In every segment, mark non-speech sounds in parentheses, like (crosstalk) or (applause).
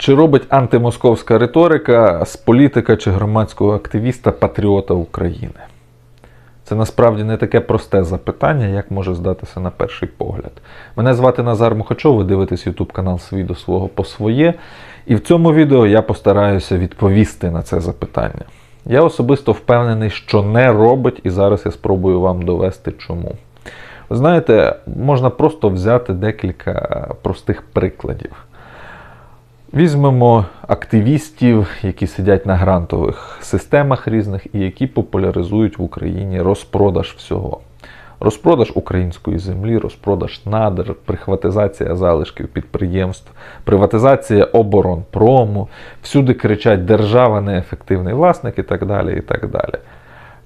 Чи робить антимосковська риторика з політика чи громадського активіста патріота України? Це насправді не таке просте запитання, як може здатися на перший погляд. Мене звати Назар Мухачов, ви дивитесь YouTube канал Свій до свого по своє. І в цьому відео я постараюся відповісти на це запитання. Я особисто впевнений, що не робить, і зараз я спробую вам довести чому. Ви знаєте, можна просто взяти декілька простих прикладів. Візьмемо активістів, які сидять на грантових системах різних і які популяризують в Україні розпродаж всього. Розпродаж української землі, розпродаж надр, прихватизація залишків підприємств, приватизація оборонпрому, всюди кричать держава неефективний власник і так далі. І так далі.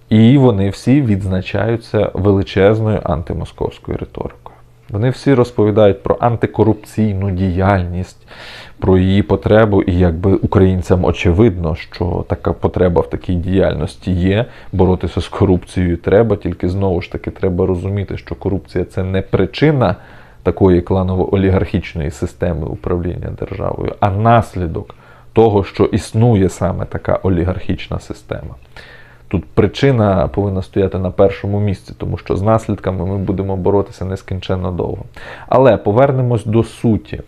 І вони всі відзначаються величезною антимосковською риторикою. Вони всі розповідають про антикорупційну діяльність, про її потребу, і якби українцям очевидно, що така потреба в такій діяльності є. Боротися з корупцією треба, тільки знову ж таки треба розуміти, що корупція це не причина такої кланово-олігархічної системи управління державою, а наслідок того, що існує саме така олігархічна система. Тут причина повинна стояти на першому місці, тому що з наслідками ми будемо боротися нескінченно довго. Але повернемось до суті.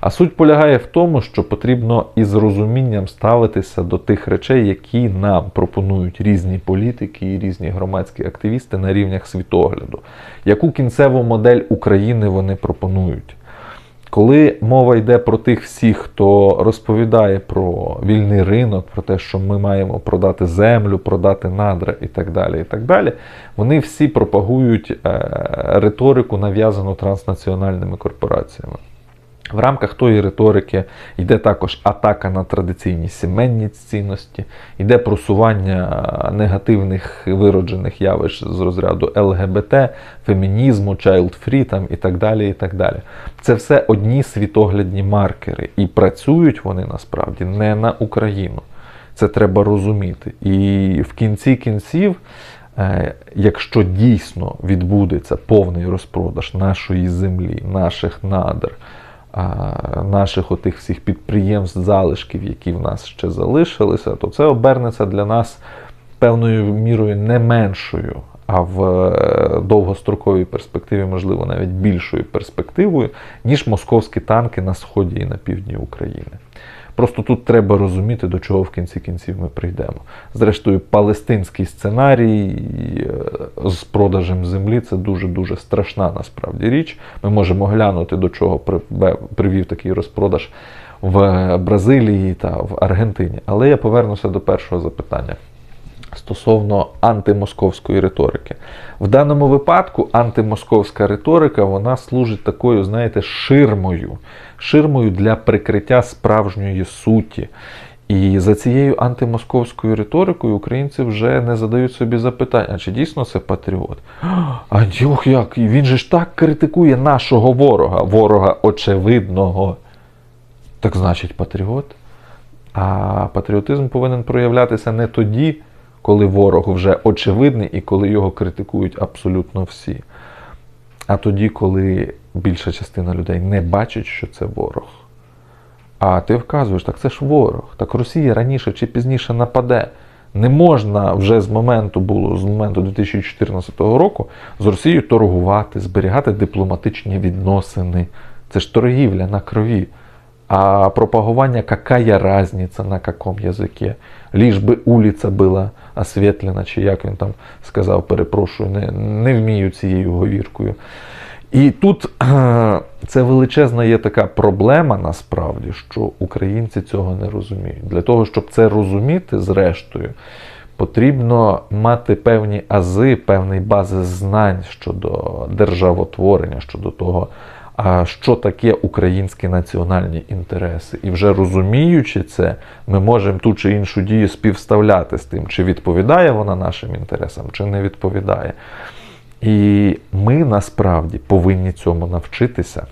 А суть полягає в тому, що потрібно із розумінням ставитися до тих речей, які нам пропонують різні політики і різні громадські активісти на рівнях світогляду. Яку кінцеву модель України вони пропонують? Коли мова йде про тих всіх, хто розповідає про вільний ринок, про те, що ми маємо продати землю, продати надра і так далі, і так далі, вони всі пропагують е, риторику, нав'язану транснаціональними корпораціями. В рамках тої риторики йде також атака на традиційні сімейні цінності, йде просування негативних вироджених явищ з розряду ЛГБТ, фемінізму, child-free там і так далі. і так далі. Це все одні світоглядні маркери, і працюють вони насправді не на Україну. Це треба розуміти. І в кінці кінців, е, якщо дійсно відбудеться повний розпродаж нашої землі, наших надр, наших отих всіх підприємств, залишків, які в нас ще залишилися, то це обернеться для нас певною мірою не меншою, а в е, довгостроковій перспективі, можливо, навіть більшою перспективою, ніж московські танки на сході і на півдні України. Просто тут треба розуміти, до чого в кінці кінців ми прийдемо. Зрештою, палестинський сценарій е, з продажем землі це дуже-дуже страшна насправді річ. Ми можемо глянути, до чого привів такий розпродаж в Бразилії та в Аргентині. Але я повернуся до першого запитання. Стосовно антимосковської риторики. В даному випадку антимосковська риторика вона служить такою, знаєте, ширмою, ширмою для прикриття справжньої суті. І за цією антимосковською риторикою українці вже не задають собі запитання, а чи дійсно це патріот? А дюх як? Він же ж так критикує нашого ворога, ворога очевидного. Так значить, патріот. А патріотизм повинен проявлятися не тоді коли ворог вже очевидний і коли його критикують абсолютно всі. А тоді, коли більша частина людей не бачить, що це ворог. А ти вказуєш, так це ж ворог. Так Росія раніше чи пізніше нападе. Не можна вже з моменту було з моменту 2014 року з Росією торгувати, зберігати дипломатичні відносини. Це ж торгівля на крові. А пропагування какая разница на каком язикі. Ліж би улиця була освітлена, чи як він там сказав, перепрошую, не, не вмію цією говіркою. І тут (clears throat) це величезна є така проблема насправді, що українці цього не розуміють. Для того, щоб це розуміти, зрештою, потрібно мати певні ази, певний бази знань щодо державотворення, щодо того що таке українські національні інтереси. І вже розуміючи це, ми можемо ту чи іншу дію співставляти з тим, чи відповідає вона нашим інтересам, чи не відповідає. І ми насправді повинні цьому навчитися.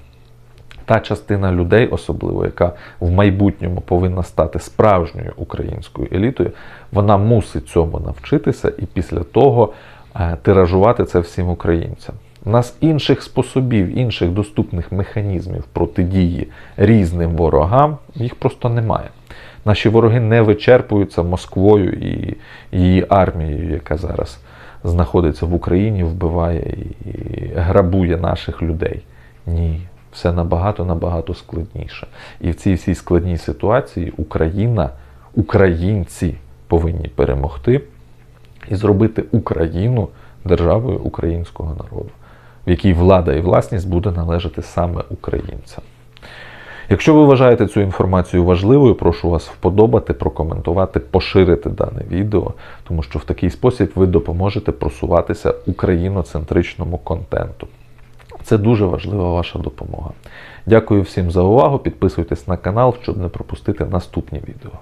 Та частина людей, особливо, яка в майбутньому повинна стати справжньою українською елітою, вона мусить цьому навчитися і після того е, тиражувати це всім українцям. У нас інших способів, інших доступних механізмів протидії різним ворогам, їх просто немає. Наші вороги не вичерпуються Москвою і її армією, яка зараз знаходиться в Україні, вбиває і грабує наших людей. Ні, все набагато набагато складніше. І в цій всій складній ситуації Україна, українці повинні перемогти і зробити Україну державою українського народу, в якій влада і власність буде належати саме українцям. Якщо ви вважаєте цю інформацію важливою, прошу вас вподобати, прокоментувати, поширити дане відео, тому що в такий спосіб ви допоможете просуватися україноцентричному контенту. Це дуже важлива ваша допомога. Дякую всім за увагу. Підписуйтесь на канал, щоб не пропустити наступні відео.